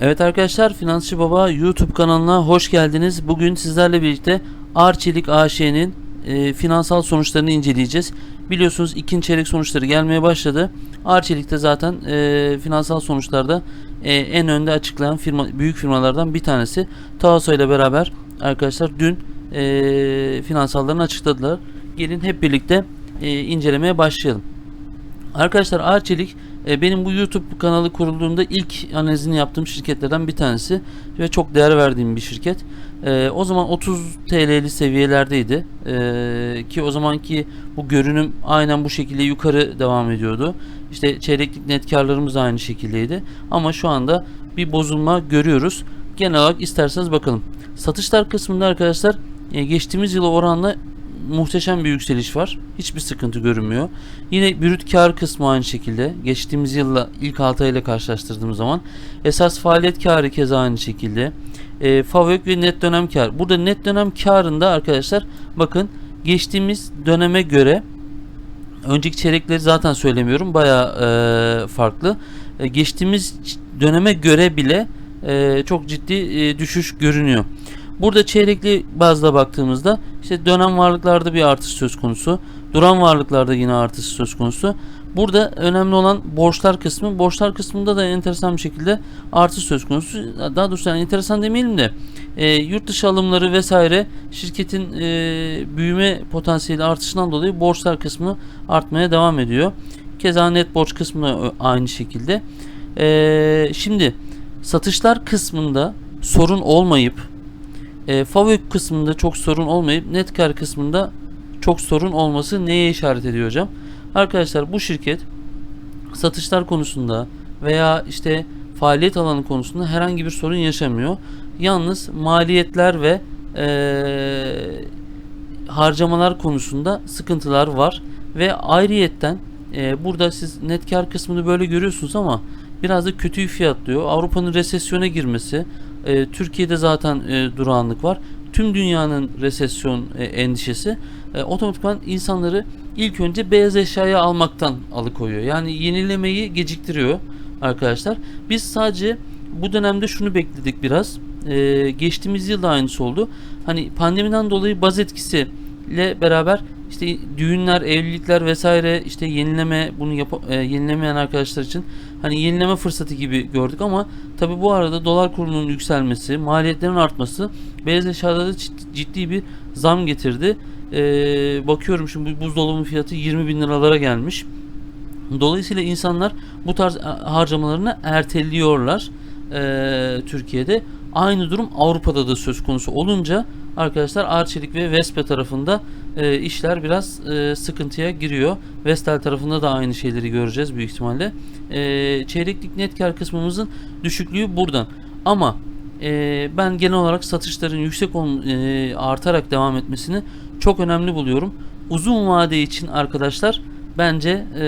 Evet arkadaşlar Finansçı Baba YouTube kanalına hoş geldiniz. Bugün sizlerle birlikte Arçelik AŞ'nin e, finansal sonuçlarını inceleyeceğiz. Biliyorsunuz ikinci çeyrek sonuçları gelmeye başladı. Arçelik de zaten e, finansal sonuçlarda e, en önde açıklayan firma büyük firmalardan bir tanesi. Taoso ile beraber arkadaşlar dün e, finansallarını açıkladılar. Gelin hep birlikte e, incelemeye başlayalım. Arkadaşlar Arçelik e, benim bu YouTube kanalı kurulduğunda ilk analizini yaptığım şirketlerden bir tanesi ve çok değer verdiğim bir şirket. E, o zaman 30 TL'li seviyelerdeydi E, ki o zamanki bu görünüm aynen bu şekilde yukarı devam ediyordu. İşte çeyreklik net karlarımız aynı şekildeydi ama şu anda bir bozulma görüyoruz. Genel olarak isterseniz bakalım. Satışlar kısmında arkadaşlar e, geçtiğimiz yıla oranla muhteşem bir yükseliş var. Hiçbir sıkıntı görünmüyor. Yine brüt kar kısmı aynı şekilde. Geçtiğimiz yılla ilk 6 ayla karşılaştırdığımız zaman esas faaliyet karı keza aynı şekilde. E, FAVÖK ve net dönem kar. Burada net dönem karında arkadaşlar bakın geçtiğimiz döneme göre önceki çeyrekleri zaten söylemiyorum. Baya e, farklı. E, geçtiğimiz döneme göre bile e, çok ciddi e, düşüş görünüyor. Burada çeyrekli bazda baktığımızda işte dönem varlıklarda bir artış söz konusu. Duran varlıklarda yine artış söz konusu. Burada önemli olan borçlar kısmı. Borçlar kısmında da enteresan bir şekilde artış söz konusu. Daha doğrusu yani enteresan demeyelim de e, yurt dışı alımları vesaire şirketin e, büyüme potansiyeli artışından dolayı borçlar kısmı artmaya devam ediyor. Keza net borç kısmı aynı şekilde. E, şimdi satışlar kısmında sorun olmayıp e, FAVÖK kısmında çok sorun olmayıp net kar kısmında çok sorun olması neye işaret ediyor hocam? Arkadaşlar bu şirket satışlar konusunda veya işte faaliyet alanı konusunda herhangi bir sorun yaşamıyor. Yalnız maliyetler ve e, harcamalar konusunda sıkıntılar var ve ayrıyetten e, burada siz net kar kısmını böyle görüyorsunuz ama biraz da kötüyü fiyatlıyor. Avrupa'nın resesyona girmesi, e, Türkiye'de zaten e, durağanlık var. Tüm dünyanın resesyon e, endişesi e, otomatikman insanları ilk önce beyaz eşyaya almaktan alıkoyuyor. Yani yenilemeyi geciktiriyor arkadaşlar. Biz sadece bu dönemde şunu bekledik biraz. E, geçtiğimiz yıl da aynısı oldu. Hani pandemiden dolayı baz etkisiyle beraber işte düğünler, evlilikler vesaire işte yenileme bunu yap e, yenilemeyen arkadaşlar için hani yenileme fırsatı gibi gördük ama tabi bu arada dolar kurunun yükselmesi, maliyetlerin artması beyaz eşyada da ciddi bir zam getirdi. E, bakıyorum şimdi bu buzdolabı fiyatı 20 bin liralara gelmiş. Dolayısıyla insanlar bu tarz harcamalarını erteliyorlar e, Türkiye'de. Aynı durum Avrupa'da da söz konusu olunca arkadaşlar Arçelik ve Vespe tarafında e, işler biraz e, sıkıntıya giriyor. Vestel tarafında da aynı şeyleri göreceğiz büyük ihtimalle. E, çeyreklik net kar kısmımızın düşüklüğü buradan. Ama e, ben genel olarak satışların yüksek ol, e, artarak devam etmesini çok önemli buluyorum. Uzun vade için arkadaşlar bence e,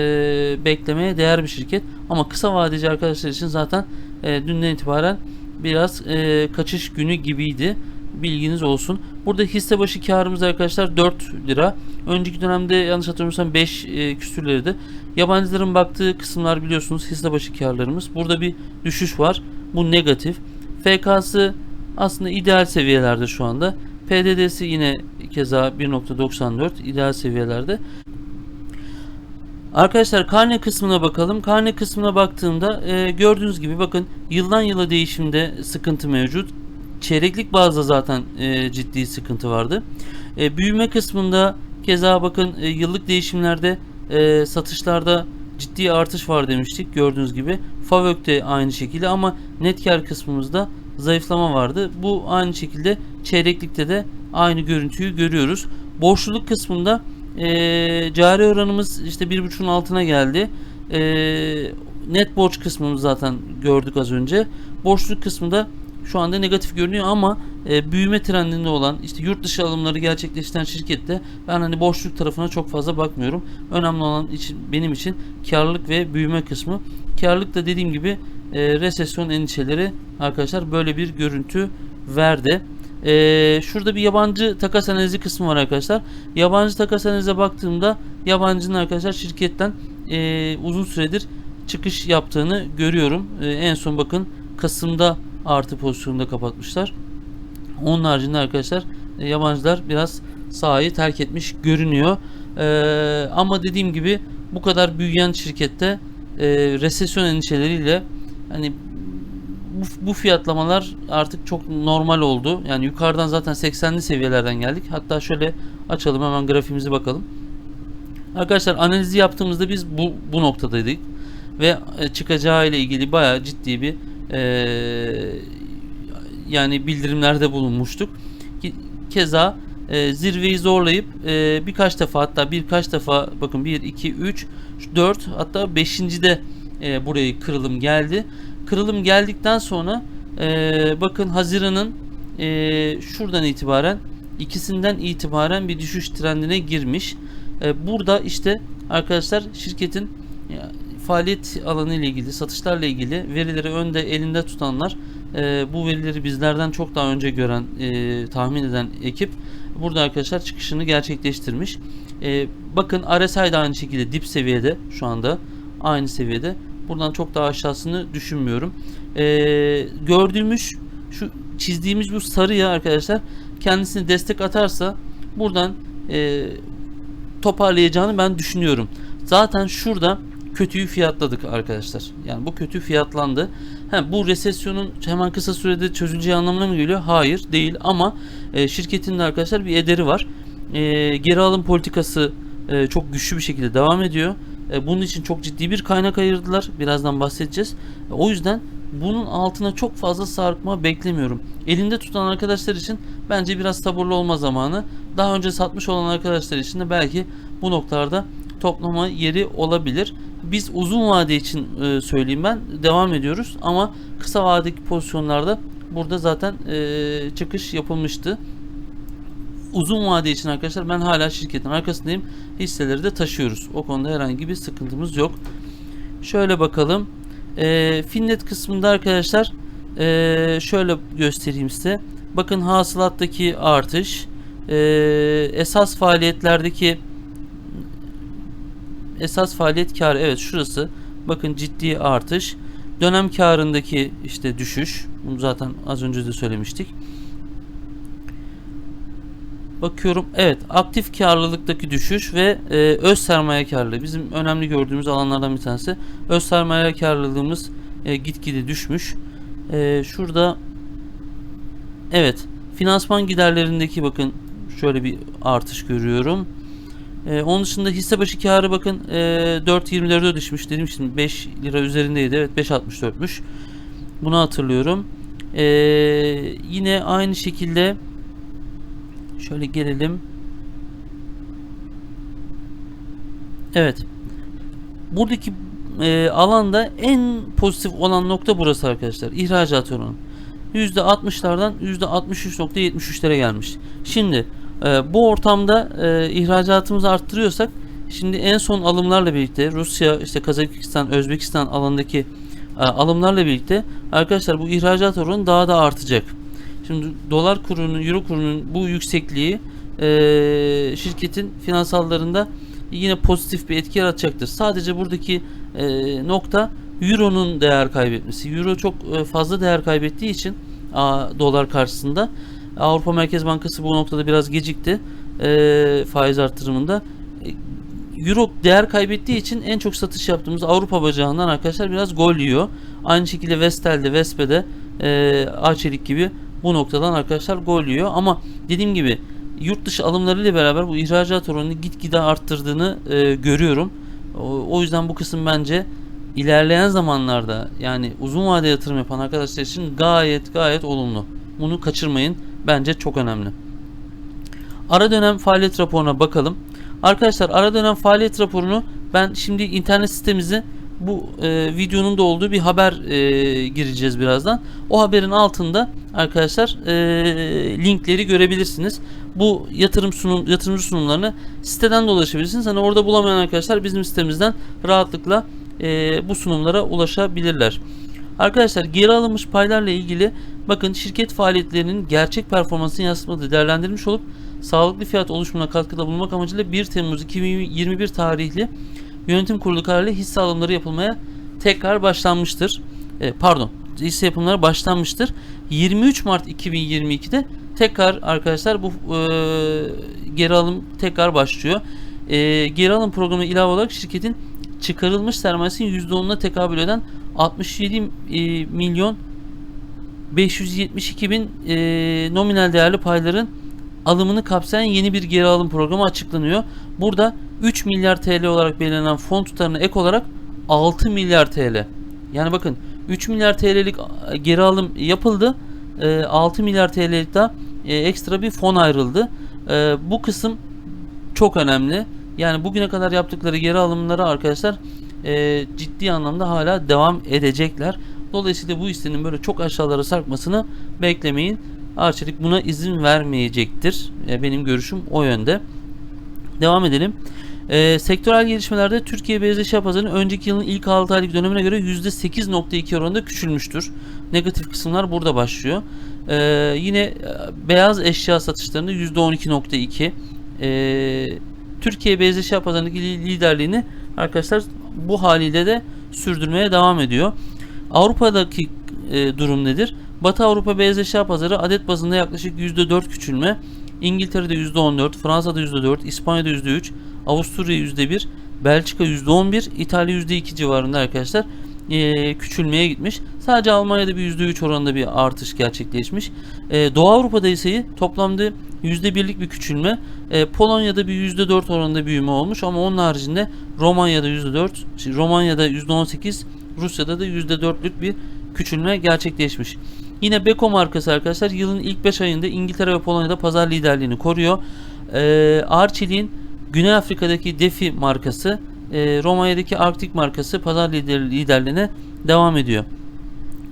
beklemeye değer bir şirket. Ama kısa vadeci arkadaşlar için zaten e, dünden itibaren biraz e, kaçış günü gibiydi. Bilginiz olsun. Burada hisse başı karımız arkadaşlar 4 lira. Önceki dönemde yanlış hatırlamıyorsam 5 e, küsürlerdi. Yabancıların baktığı kısımlar biliyorsunuz hisse başı karlarımız. Burada bir düşüş var. Bu negatif. FK'sı aslında ideal seviyelerde şu anda. PDD'si yine keza 1.94 ideal seviyelerde. Arkadaşlar karne kısmına bakalım. Karne kısmına baktığımda e, gördüğünüz gibi bakın yıldan yıla değişimde sıkıntı mevcut. Çeyreklik bazda zaten e, ciddi sıkıntı vardı. E, büyüme kısmında keza bakın e, yıllık değişimlerde e, satışlarda ciddi artış var demiştik gördüğünüz gibi. FAVÖK de aynı şekilde ama net kar kısmımızda zayıflama vardı. Bu aynı şekilde çeyreklikte de aynı görüntüyü görüyoruz. Borçluluk kısmında e, cari oranımız işte 1.5'un altına geldi. E, net borç kısmımız zaten gördük az önce. Borçluluk kısmında şu anda negatif görünüyor ama e, büyüme trendinde olan işte yurt dışı alımları gerçekleştiren şirkette ben hani borçluk tarafına çok fazla bakmıyorum. Önemli olan için benim için karlılık ve büyüme kısmı. Karlılık da dediğim gibi e, resesyon endişeleri arkadaşlar böyle bir görüntü verdi. Ee, şurada bir yabancı takas analizi kısmı var arkadaşlar. Yabancı takas analize baktığımda yabancının arkadaşlar şirketten e, uzun süredir çıkış yaptığını görüyorum. E, en son bakın Kasım'da artı pozisyonda kapatmışlar. Onun haricinde arkadaşlar e, yabancılar biraz sahayı terk etmiş görünüyor. Ee, ama dediğim gibi bu kadar büyüyen şirkette e, resesyon endişeleriyle hani bu, bu fiyatlamalar artık çok normal oldu. Yani yukarıdan zaten 80'li seviyelerden geldik. Hatta şöyle açalım hemen grafiğimizi bakalım. Arkadaşlar analizi yaptığımızda biz bu, bu noktadaydık ve e, çıkacağı ile ilgili bayağı ciddi bir yani bildirimlerde bulunmuştuk. Keza e, zirveyi zorlayıp e, birkaç defa hatta birkaç defa bakın 1 2 3 4 hatta 5. de e, burayı kırılım geldi. Kırılım geldikten sonra e, bakın Haziran'ın e, şuradan itibaren ikisinden itibaren bir düşüş trendine girmiş. E, burada işte arkadaşlar şirketin faaliyet alanı ile ilgili, satışlarla ilgili verileri önde elinde tutanlar, e, bu verileri bizlerden çok daha önce gören, e, tahmin eden ekip burada arkadaşlar çıkışını gerçekleştirmiş. E, bakın RSI de aynı şekilde dip seviyede şu anda aynı seviyede. Buradan çok daha aşağısını düşünmüyorum. E, gördüğümüz şu çizdiğimiz bu sarıya arkadaşlar kendisine destek atarsa buradan e, toparlayacağını ben düşünüyorum. Zaten şurada kötüyü fiyatladık arkadaşlar. Yani bu kötü fiyatlandı. Ha, bu resesyonun hemen kısa sürede çözüleceği anlamına mı geliyor? Hayır değil ama e, şirketin de arkadaşlar bir ederi var. E, geri alım politikası e, çok güçlü bir şekilde devam ediyor. E, bunun için çok ciddi bir kaynak ayırdılar. Birazdan bahsedeceğiz. E, o yüzden bunun altına çok fazla sarkma beklemiyorum. Elinde tutan arkadaşlar için bence biraz sabırlı olma zamanı. Daha önce satmış olan arkadaşlar için de belki bu noktalarda toplama yeri olabilir. Biz uzun vade için e, söyleyeyim ben devam ediyoruz ama kısa vadedeki pozisyonlarda burada zaten e, çıkış yapılmıştı. Uzun vade için arkadaşlar ben hala şirketin arkasındayım. Hisseleri de taşıyoruz. O konuda herhangi bir sıkıntımız yok. Şöyle bakalım. E, Finnet kısmında arkadaşlar e, şöyle göstereyim size. Bakın hasılattaki artış, e, esas faaliyetlerdeki esas faaliyet karı evet şurası. Bakın ciddi artış. Dönem karındaki işte düşüş. Bunu zaten az önce de söylemiştik. Bakıyorum evet aktif karlılıktaki düşüş ve e, öz sermaye karlılığı bizim önemli gördüğümüz alanlardan bir tanesi. Öz sermaye karlılığımız e, gitgide düşmüş. E, şurada evet finansman giderlerindeki bakın şöyle bir artış görüyorum. Ee, onun dışında hisse başı karı bakın e, 4.24'e düşmüş. Dedim şimdi 5 lira üzerindeydi. Evet 5.64'müş. Bunu hatırlıyorum. Ee, yine aynı şekilde şöyle gelelim. Evet. Buradaki e, alanda en pozitif olan nokta burası arkadaşlar. İhracat oranı. %60'lardan %63.73'lere gelmiş. Şimdi e, bu ortamda e, ihracatımızı arttırıyorsak şimdi en son alımlarla birlikte Rusya, işte Kazakistan, Özbekistan alanındaki e, alımlarla birlikte arkadaşlar bu ihracat oranı daha da artacak. Şimdi dolar kurunun, euro kurunun bu yüksekliği e, şirketin finansallarında yine pozitif bir etki yaratacaktır. Sadece buradaki e, nokta euronun değer kaybetmesi. Euro çok e, fazla değer kaybettiği için a, dolar karşısında Avrupa Merkez Bankası bu noktada biraz gecikti e, faiz artırımında. E, Euro değer kaybettiği için en çok satış yaptığımız Avrupa bacağından arkadaşlar biraz gol yiyor. Aynı şekilde Vestel'de, Vespe'de, e, Arçelik gibi bu noktadan arkadaşlar gol yiyor. Ama dediğim gibi yurt dışı alımlarıyla beraber bu ihracat oranını gitgide arttırdığını e, görüyorum. O, o yüzden bu kısım bence ilerleyen zamanlarda yani uzun vade yatırım yapan arkadaşlar için gayet gayet olumlu. Bunu kaçırmayın. Bence çok önemli. Ara dönem faaliyet raporuna bakalım. Arkadaşlar ara dönem faaliyet raporunu ben şimdi internet sitemizi bu e, videonun da olduğu bir haber e, gireceğiz birazdan. O haberin altında arkadaşlar e, linkleri görebilirsiniz. Bu yatırım sunum yatırımcı sunumlarını siteden de ulaşabilirsiniz. Hani orada bulamayan arkadaşlar bizim sitemizden rahatlıkla e, bu sunumlara ulaşabilirler. Arkadaşlar geri alınmış paylarla ilgili bakın şirket faaliyetlerinin gerçek performansını yansıtmadığı değerlendirilmiş olup sağlıklı fiyat oluşumuna katkıda bulunmak amacıyla 1 Temmuz 2021 tarihli yönetim kurulu kararıyla hisse alımları yapılmaya tekrar başlanmıştır. E, pardon hisse yapımları başlanmıştır. 23 Mart 2022'de tekrar arkadaşlar bu e, geri alım tekrar başlıyor. E, geri alım programı ilave olarak şirketin çıkarılmış sermayesinin %10'una tekabül eden 67 e, milyon 572 bin e, nominal değerli payların alımını kapsayan yeni bir geri alım programı açıklanıyor. Burada 3 milyar TL olarak belirlenen fon tutarına ek olarak 6 milyar TL. Yani bakın 3 milyar TL'lik geri alım yapıldı. E, 6 milyar TL'lik de e, ekstra bir fon ayrıldı. E, bu kısım çok önemli. Yani bugüne kadar yaptıkları geri alımları arkadaşlar e, ciddi anlamda hala devam edecekler. Dolayısıyla bu hissenin böyle çok aşağılara sarkmasını beklemeyin. Arçelik buna izin vermeyecektir. E, benim görüşüm o yönde. Devam edelim. E, sektörel gelişmelerde Türkiye beyaz eşya pazarının önceki yılın ilk 6 aylık dönemine göre %8.2 oranında küçülmüştür. Negatif kısımlar burada başlıyor. E, yine e, beyaz eşya satışlarında %12.2 e, Türkiye beyaz eşya pazarındaki li- liderliğini arkadaşlar bu haliyle de sürdürmeye devam ediyor. Avrupa'daki e, durum nedir? Batı Avrupa beyaz eşya pazarı adet bazında yaklaşık %4 küçülme. İngiltere'de %14, Fransa'da %4, İspanya'da %3, Avusturya %1, Belçika %11, İtalya %2 civarında arkadaşlar e, küçülmeye gitmiş. Sadece Almanya'da bir %3 oranında bir artış gerçekleşmiş. E, Doğu Avrupa'da ise toplamda %1'lik bir küçülme. E, Polonya'da bir %4 oranında büyüme olmuş ama onun haricinde Romanya'da %4, şey, Romanya'da %18, Rusya'da da %4'lük bir küçülme gerçekleşmiş. Yine Beko markası arkadaşlar yılın ilk 5 ayında İngiltere ve Polonya'da pazar liderliğini koruyor. Ee, Arçelik'in Güney Afrika'daki Defi markası, e, Romanya'daki Arktik markası pazar lider, liderliğine devam ediyor.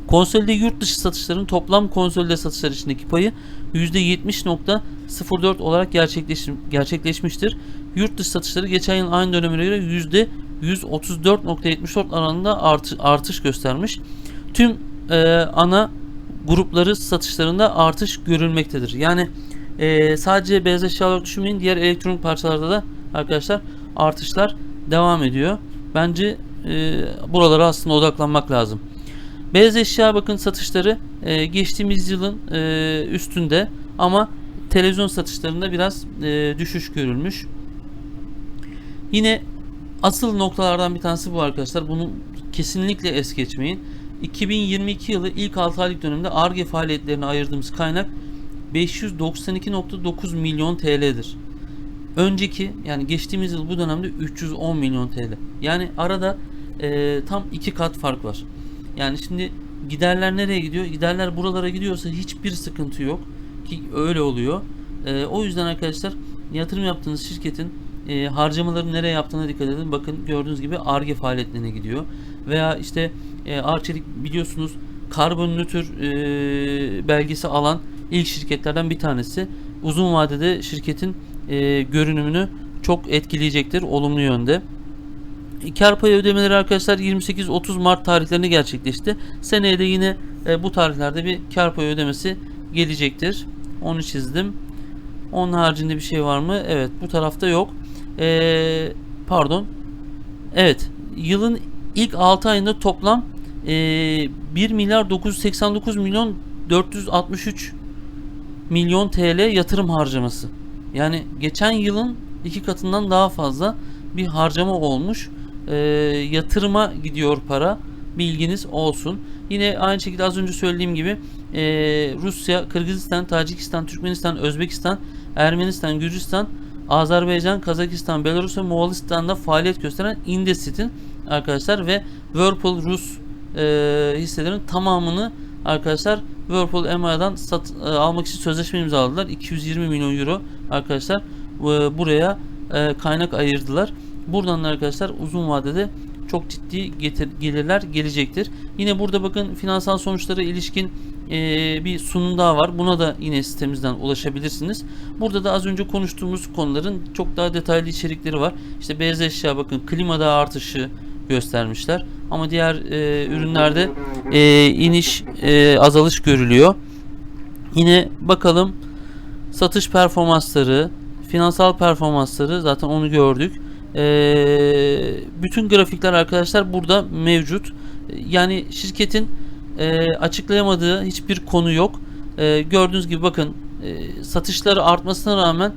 Konsolide yurt dışı satışların toplam konsolide satışlar içindeki payı %70.04 olarak gerçekleş, gerçekleşmiştir. Yurt dışı satışları geçen yıl aynı dönemine göre %134.74 oranında artış, artış göstermiş. Tüm e, ana grupları satışlarında artış görülmektedir. Yani e, sadece beyaz eşya olarak düşünmeyin diğer elektronik parçalarda da arkadaşlar artışlar devam ediyor. Bence e, buralara aslında odaklanmak lazım. Beyaz eşya bakın satışları e, geçtiğimiz yılın e, üstünde ama televizyon satışlarında biraz e, düşüş görülmüş. Yine asıl noktalardan bir tanesi bu arkadaşlar. Bunu kesinlikle es geçmeyin. 2022 yılı ilk 6 aylık dönemde ARGE faaliyetlerine ayırdığımız kaynak 592.9 milyon TL'dir. Önceki yani geçtiğimiz yıl bu dönemde 310 milyon TL. Yani arada e, tam iki kat fark var. Yani şimdi giderler nereye gidiyor? Giderler buralara gidiyorsa hiçbir sıkıntı yok ki öyle oluyor. E, o yüzden arkadaşlar yatırım yaptığınız şirketin e, harcamaları nereye yaptığına dikkat edin. Bakın gördüğünüz gibi ARGE faaliyetlerine gidiyor. Veya işte e, Arçelik biliyorsunuz karbon nötr e, belgesi alan ilk şirketlerden bir tanesi. Uzun vadede şirketin e, görünümünü çok etkileyecektir olumlu yönde. Kar payı ödemeleri arkadaşlar 28-30 Mart tarihlerinde gerçekleşti. Seneye de yine e, bu tarihlerde bir kar payı ödemesi gelecektir. Onu çizdim. Onun haricinde bir şey var mı? Evet bu tarafta yok. E, pardon. Evet yılın ilk 6 ayında toplam e, 1 milyar 989 milyon 463 milyon TL yatırım harcaması. Yani geçen yılın iki katından daha fazla bir harcama olmuş. E, yatırıma gidiyor para. Bilginiz olsun. Yine aynı şekilde az önce söylediğim gibi e, Rusya, Kırgızistan, Tacikistan, Türkmenistan, Özbekistan, Ermenistan, Gürcistan, Azerbaycan, Kazakistan, Belarus ve Moğolistan'da faaliyet gösteren Indesit'in arkadaşlar ve Whirlpool Rus e, hisselerin tamamını arkadaşlar Whirlpool EMA'dan sat, e, almak için sözleşme imzaladılar. 220 milyon euro arkadaşlar e, buraya e, kaynak ayırdılar. Buradan da arkadaşlar uzun vadede çok ciddi getir, gelirler gelecektir. Yine burada bakın finansal sonuçlara ilişkin e, bir sunum daha var. Buna da yine sitemizden ulaşabilirsiniz. Burada da az önce konuştuğumuz konuların çok daha detaylı içerikleri var. İşte beyaz eşya bakın klimada artışı göstermişler. Ama diğer e, ürünlerde e, iniş e, azalış görülüyor. Yine bakalım satış performansları, finansal performansları zaten onu gördük. E, bütün grafikler arkadaşlar burada mevcut. Yani şirketin e, açıklayamadığı hiçbir konu yok. E, gördüğünüz gibi bakın e, satışları artmasına rağmen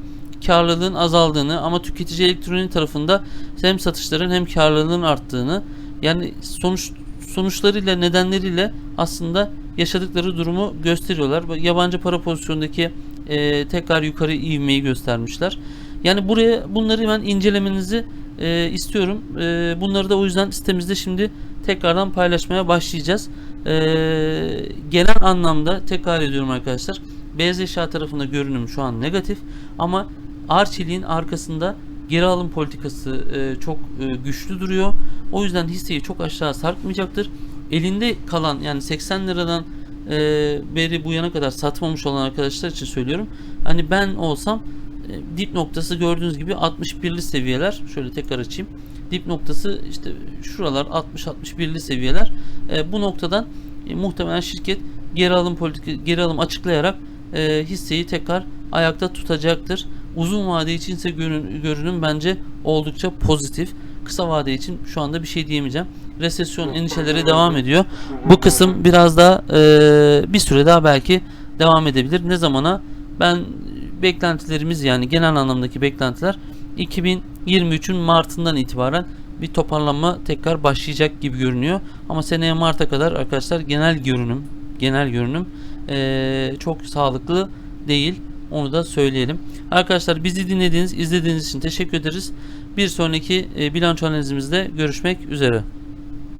karlılığın azaldığını ama tüketici elektronik tarafında hem satışların hem karlılığın arttığını yani sonuç sonuçlarıyla nedenleriyle aslında yaşadıkları durumu gösteriyorlar. Yabancı para pozisyondaki e, tekrar yukarı ivmeyi göstermişler. Yani buraya bunları ben incelemenizi e, istiyorum. E, bunları da o yüzden sitemizde şimdi tekrardan paylaşmaya başlayacağız. E, genel anlamda tekrar ediyorum arkadaşlar. Beyaz eşya tarafında görünüm şu an negatif ama Arçelik'in arkasında geri alım politikası e, çok e, güçlü duruyor. O yüzden hisseyi çok aşağı sarkmayacaktır. Elinde kalan yani 80 liradan e, beri bu yana kadar satmamış olan arkadaşlar için söylüyorum. Hani ben olsam dip noktası gördüğünüz gibi 61'li seviyeler. Şöyle tekrar açayım. Dip noktası işte şuralar 60-61'li seviyeler. Bu noktadan muhtemelen şirket geri alım politika geri alım açıklayarak hisseyi tekrar ayakta tutacaktır. Uzun vade için ise görün- görünüm bence oldukça pozitif. Kısa vade için şu anda bir şey diyemeyeceğim. Resesyon endişeleri devam ediyor. Bu kısım biraz daha e, bir süre daha belki devam edebilir. Ne zamana? Ben beklentilerimiz yani genel anlamdaki beklentiler 2023'ün Mart'ından itibaren bir toparlanma tekrar başlayacak gibi görünüyor. Ama seneye Mart'a kadar arkadaşlar genel görünüm genel görünüm eee, çok sağlıklı değil. Onu da söyleyelim. Arkadaşlar bizi dinlediğiniz, izlediğiniz için teşekkür ederiz. Bir sonraki e, bilanço analizimizde görüşmek üzere.